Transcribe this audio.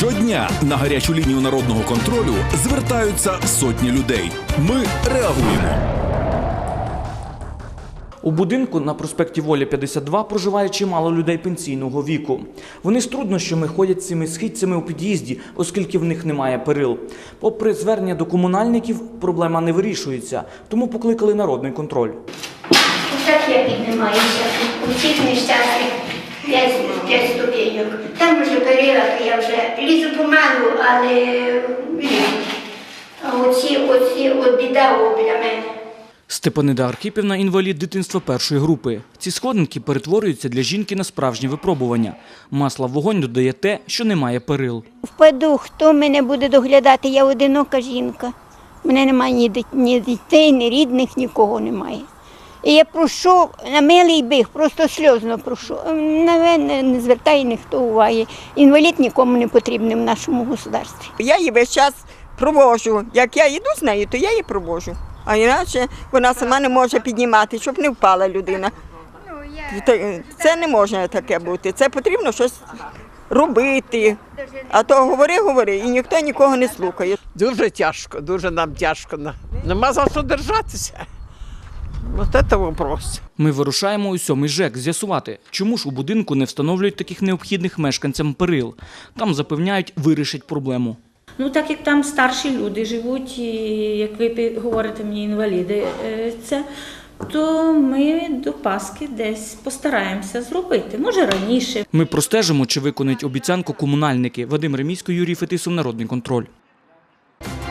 Щодня на гарячу лінію народного контролю звертаються сотні людей. Ми реагуємо. У будинку на проспекті Волі 52 проживає чимало людей пенсійного віку. Вони з труднощами ходять цими східцями у під'їзді, оскільки в них немає перил. Попри звернення до комунальників, проблема не вирішується, тому покликали народний контроль. Так я піднімаюся у цих нещасних 5, 5 ступеньок. Там вже перила, я вже лізу помалу, але лізу. А оці, оці, от біда біля мене. Степанида Архипівна – інвалід дитинства першої групи. Ці сходинки перетворюються для жінки на справжнє випробування. Масла в вогонь додає те, що немає перил. Впаду, хто мене буде доглядати? Я одинока жінка. У мене немає ні дітей, ні рідних, нікого немає. І я прошу на милий біг, просто сльозно прошу. На мене не звертає ніхто уваги. Інвалід нікому не потрібний в нашому государстві. Я її весь час провожу. Як я йду з нею, то я її провожу. А інакше вона сама не може піднімати, щоб не впала людина. Це не може таке бути. Це потрібно щось робити. А то говори, говори, і ніхто нікого не слухає. Дуже тяжко, дуже нам тяжко. Нема за що держатися. Ось це вопрос. Ми вирушаємо у сьомий ЖЕК з'ясувати, чому ж у будинку не встановлюють таких необхідних мешканцям перил. Там запевняють, вирішать проблему. Ну, так як там старші люди живуть, і, як ви говорите мені, інваліди, е, це, то ми до Пасхи десь постараємося зробити. Може раніше. Ми простежимо, чи виконують обіцянку комунальники. Вадим Ремісько, Юрій Фетисов, Народний контроль.